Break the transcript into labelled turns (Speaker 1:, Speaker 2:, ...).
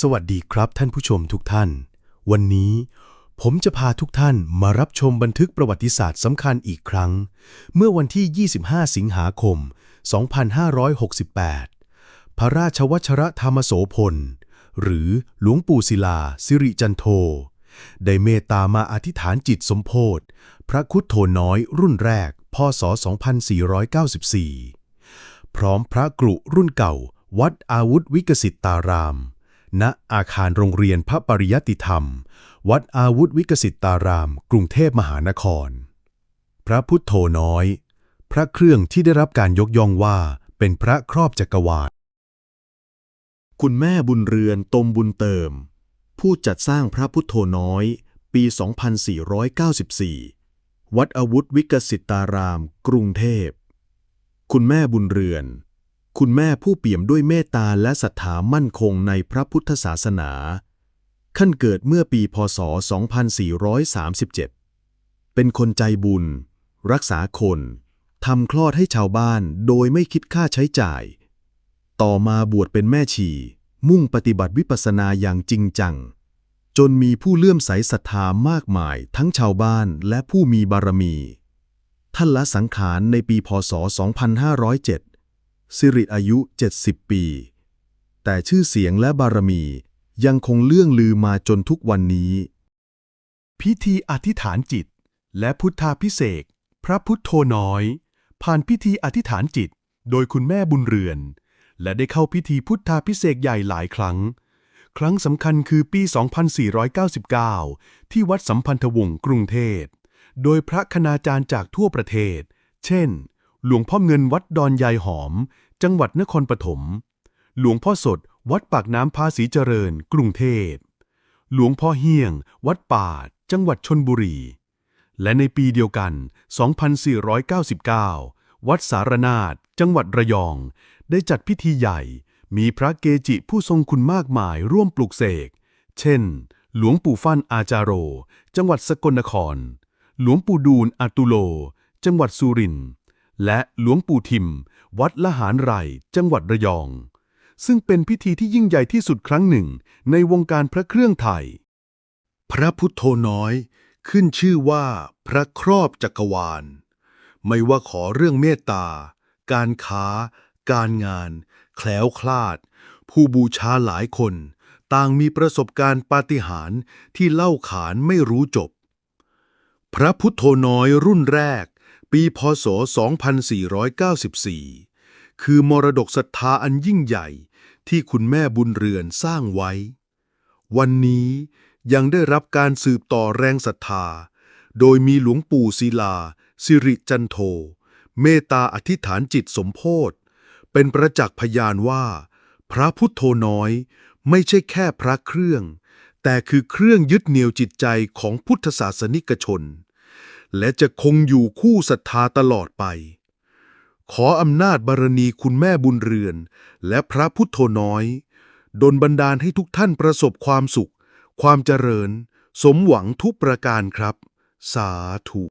Speaker 1: สวัสดีครับท่านผู้ชมทุกท่าน วันนี้ผมจะพาทุกท่านมารับชมบันทึกประวัติศาสตร์สำคัญอีกครั้ง เมื่อวันที่ 25 สิงหาคม 2568 พระราชวชรธรรมโสพล หรือหลวงปู่ศิลา สิริจันโท ได้เมตตามาอธิษฐานจิตสมโพธพระคุดโทน้อยรุ่นแรก พศ 2494 พร้อมพระกรุรุ่นเก่า วัดอาวุธวิกสิตตาราม ณอาคารโรงเรียนพระปริยติธรรม วัดอาวุธวิกสิตาราม กรุงเทพมหานคร พระพุทโธน้อย พระเครื่องที่ได้รับการยกย่องว่าเป็นพระครอบจักรวาล คุณแม่บุญเรือนตมบุญเติม ผู้จัดสร้างพระพุทโธน้อย ปี 2494 วัดอาวุธวิกสิตาราม กรุงเทพ คุณแม่บุญเรือน คุณแม่ผู้เปี่ยมด้วยเมตตาและศรัทธามั่นคงในพระพุทธศาสนา ขั้นเกิดเมื่อปีพศ 2437 เป็นคนใจบุญ รักษาคนทำคลอดให้ชาวบ้านโดยไม่คิดค่าใช้จ่าย ต่อมาบวชเป็นแม่ชี มุ่งปฏิบัติวิปัสสนาอย่างจริงจัง จนมีผู้เลื่อมใสศรัทธามากมายทั้งชาวบ้านและผู้มีบารมี ท่านละสังขารในปีพศ 2507 สิริอายุ 70 ปี แต่ชื่อเสียงและบารมียังคงเลื่องลือมาจนทุกวันนี้ พิธีอธิษฐานจิต และพุทธาพิเศษพระพุทโธน้อย ผ่านพิธีอธิษฐานจิต โดยคุณแม่บุญเรือน และได้เข้าพิธีพุทธาพิเศษใหญ่หลายครั้ง ครั้งสำคัญคือปี 2499 ที่วัดสัมพันธวงศ์กรุงเทพโดยพระคณาจารย์จากทั่วประเทศ เช่น หลวงพ่อเงินวัดดอนยายหอม จังหวัดนครปฐม หลวงพ่อสด วัดปากน้ำภาษีเจริญ กรุงเทพ หลวงพ่อเฮียง วัดป่า จังหวัดชนบุรี และในปีเดียวกัน 2499 วัดสารนาฏจังหวัดระยอง ได้จัดพิธีใหญ่ มีพระเกจิผู้ทรงคุณมากมายร่วมปลุกเสก เช่น หลวงปู่ฟั่นอาจารโร จังหวัดสกลนคร หลวงปู่ดูลอาตุโล จังหวัดสุรินทร์ และหลวงปู่ทิม วัดละหารไร่จังหวัดระยอง ซึ่งเป็นพิธีที่ยิ่งใหญ่ที่สุดครั้งหนึ่ง ในวงการพระเครื่องไทย พระพุทโธน้อย ขึ้นชื่อว่าพระครอบจักรวาล ไม่ว่าขอเรื่องเมตตา การค้า การงาน แคล้วคลาด ผู้บูชาหลายคน ต่างมีประสบการณ์ปาฏิหาริย์ที่เล่าขานไม่รู้จบ พระพุทโธน้อยรุ่นแรก ปีพศ 2494 คือมรดกศรัทธาอันยิ่งใหญ่ที่คุณแม่บุญเรือนสร้างไว้ วันนี้ยังได้รับการสืบต่อแรงศรัทธา โดยมีหลวงปู่ศิลา สิริจันโท เมตตาอธิษฐานจิตสมโพธเป็นประจักษ์พยานว่า พระพุทโธน้อยไม่ใช่แค่พระเครื่อง แต่คือเครื่องยึดเหนี่ยวจิตใจของพุทธศาสนิกชน และจะคงอยู่คู่ศรัทธาตลอดไป ขออำนาจบารมีคุณแม่บุญเรือน และพระพุทโธน้อย ดลบันดาลให้ทุกท่านประสบความสุข ความเจริญ สมหวังทุกประการครับ สาธุ